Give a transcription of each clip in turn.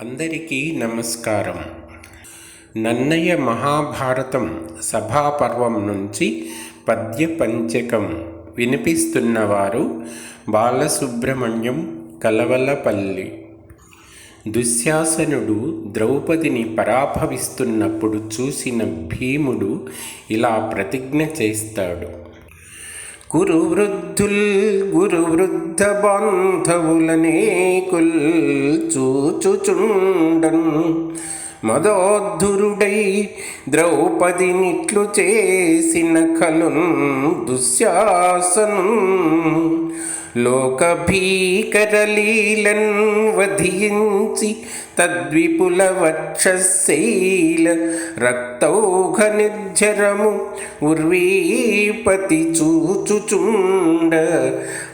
అందరికీ నమస్కారం. నన్నయ్య మహాభారతం సభాపర్వం నుంచి పద్య పంచకం వినిపిస్తున్నవారు బాలసుబ్రహ్మణ్యం కలవలపల్లి. దుశ్శాసనుడు ద్రౌపదిని పరాభవిస్తున్నప్పుడు చూసిన భీముడు ఇలా ప్రతిజ్ఞ చేస్తాడు. గురు వృద్ధుల్ గురు వృద్ధ బాంధవులనేకుల్ చూచుచుండన్ మదోద్ధురుడై ద్రౌపదినిట్లు చేసిన కలున్ దుశ్శాసను లోకభీకరలీలన్ వధించి తద్విపుల వక్షశైల రక్తౌఘ నిర్జరము ఉర్వీపతి చూచుచుండ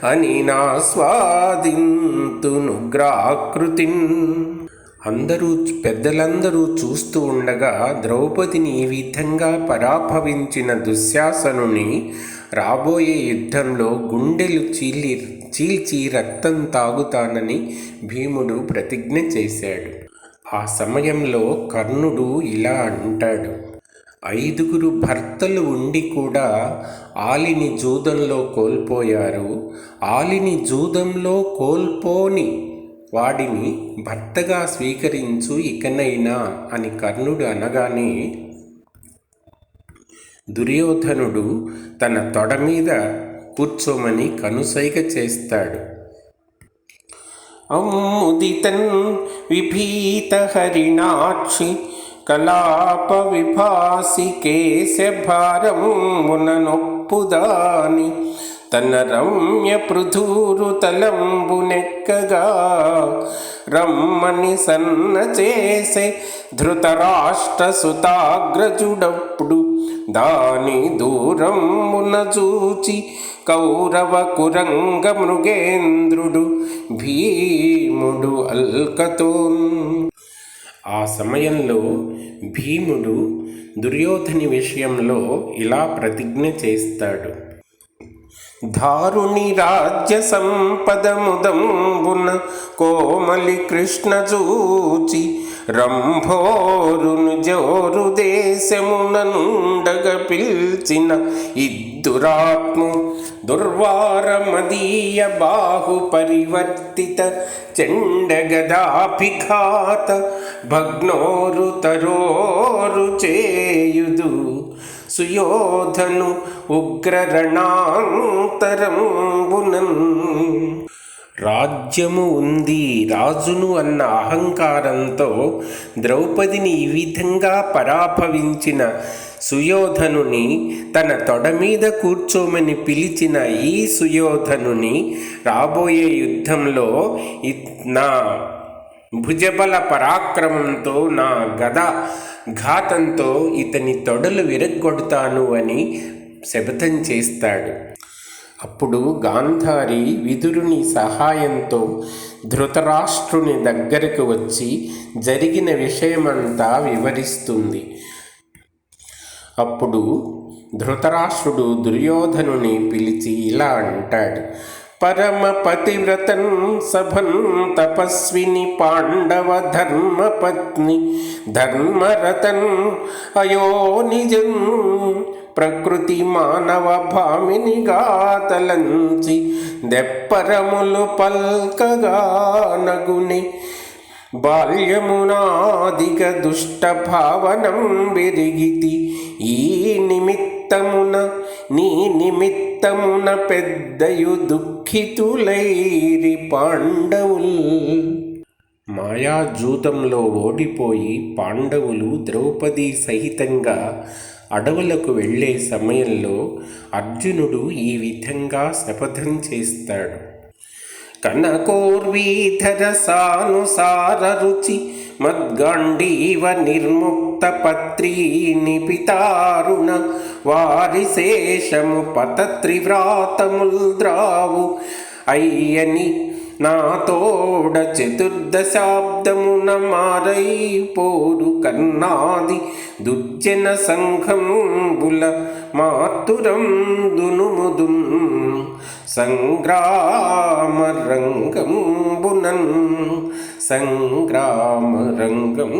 అని నా స్వాదింతును గ్రాకృతిన్ అందరూ పెద్దలందరూ చూస్తూ ఉండగా ద్రౌపదిని ఈ విధంగా పరాభవించిన దుశ్శాసనుని రాబోయే యుద్ధంలో గుండెలు చీలి చీల్చి రక్తం తాగుతానని భీముడు ప్రతిజ్ఞ చేశాడు. ఆ సమయంలో కర్ణుడు ఇలా అంటాడు ఐదుగురు భర్తలు ఉండి కూడా ఆలిని జూదంలో కోల్పోయారు. ఆలిని జూదంలో కోల్పోని వాడిని భర్తగా స్వీకరించు ఇకనైనా అని కర్ణుడు అనగానే దుర్యోధనుడు తన తొడ మీద కూర్చోమని కనుసైగ చేస్తాడు. అమ్ముదితన్ విభీత హరిణాక్షి కలాప విభాసి కేశభారమున నొప్పుదాని తన రమ్య పృథూరు తలంబునెక్కగా రమ్మని సన్న చేసే ధృతరాష్ట్ర సుతాగ్రజుడప్పుడు దాని దూరమున చూచి కౌరవ కురంగ మృగేంద్రుడు భీముడు అల్కతోన్ సమయంలో భీముడు దుర్యోధని విషయంలో ఇలా ప్రతిజ్ఞ చేస్తాడు. దారుణి రాజ్య సంపదముదంబున కోమలి కృష్ణ చూచి రంభోరును జోరు దేశమునండగ పిల్చిన ఇద్దురాత్ము దుర్వారమదీయ బాహు పరివర్తిత చండగదాభిఘాత భగ్నోరు తరోరు చేయుదు. సుయోధను ఉగ్రరణాంతరంబునం రాజ్యము ఉంది రాజును అన్న అహంకారంతో ద్రౌపదిని ఈ విధంగా పరాభవించిన సుయోధనుని తన తొడ మీద కూర్చోమని పిలిచిన ఈ సుయోధనుని రాబోయే యుద్ధంలో నా భుజబల పరాక్రమంతో నా గద ఘాతంతో ఇతని తొడలు విరగ్గొడతాను అని శపథం చేస్తాడు. అప్పుడు గాంధారి విదురుని సహాయంతో ధృతరాష్ట్రుని దగ్గరకు వచ్చి జరిగిన విషయమంతా వివరిస్తుంది. అప్పుడు ధృతరాష్ట్రుడు దుర్యోధనుని పిలిచి ఇలా అంటాడు. పరమ పతివ్రతన్ సభన్ తపస్విని పాండవ ధర్మపత్ని ధర్మరతన్ అయో నిజం ప్రకృతి మానవ భామిని గాతలంచి దెప్పరములు పల్కగా నగుని బాల్యమునాదిగ దుష్ట భావనం విరిగితి ఈ నిమిత్తమున నీ నిమిత్తమున పెద్దయు దుఃఖితులైరి పాండవుల్. మాయాజూతంలో ఓడిపోయి పాండవులు ద్రౌపది సహితంగా అడవులకు వెళ్ళే సమయంలో అర్జునుడు ఈ విధంగా శపథం చేస్తాడు. కనకోర్వీధర సానుసార రుచి మద్గాండీవ నిర్ముక్ పత్రీని పితారుణ వారి శేషము పతత్రివ్రాతముల్ ద్రావు అయ్యని నాతోడ చతుర్దశాబ్దమున మారైపోరు కర్ణాది దుర్జన సంఘంబుల మాతురం దునుముదుం సంగ్రామ రంగంబునన్ సంగ్రామరంగం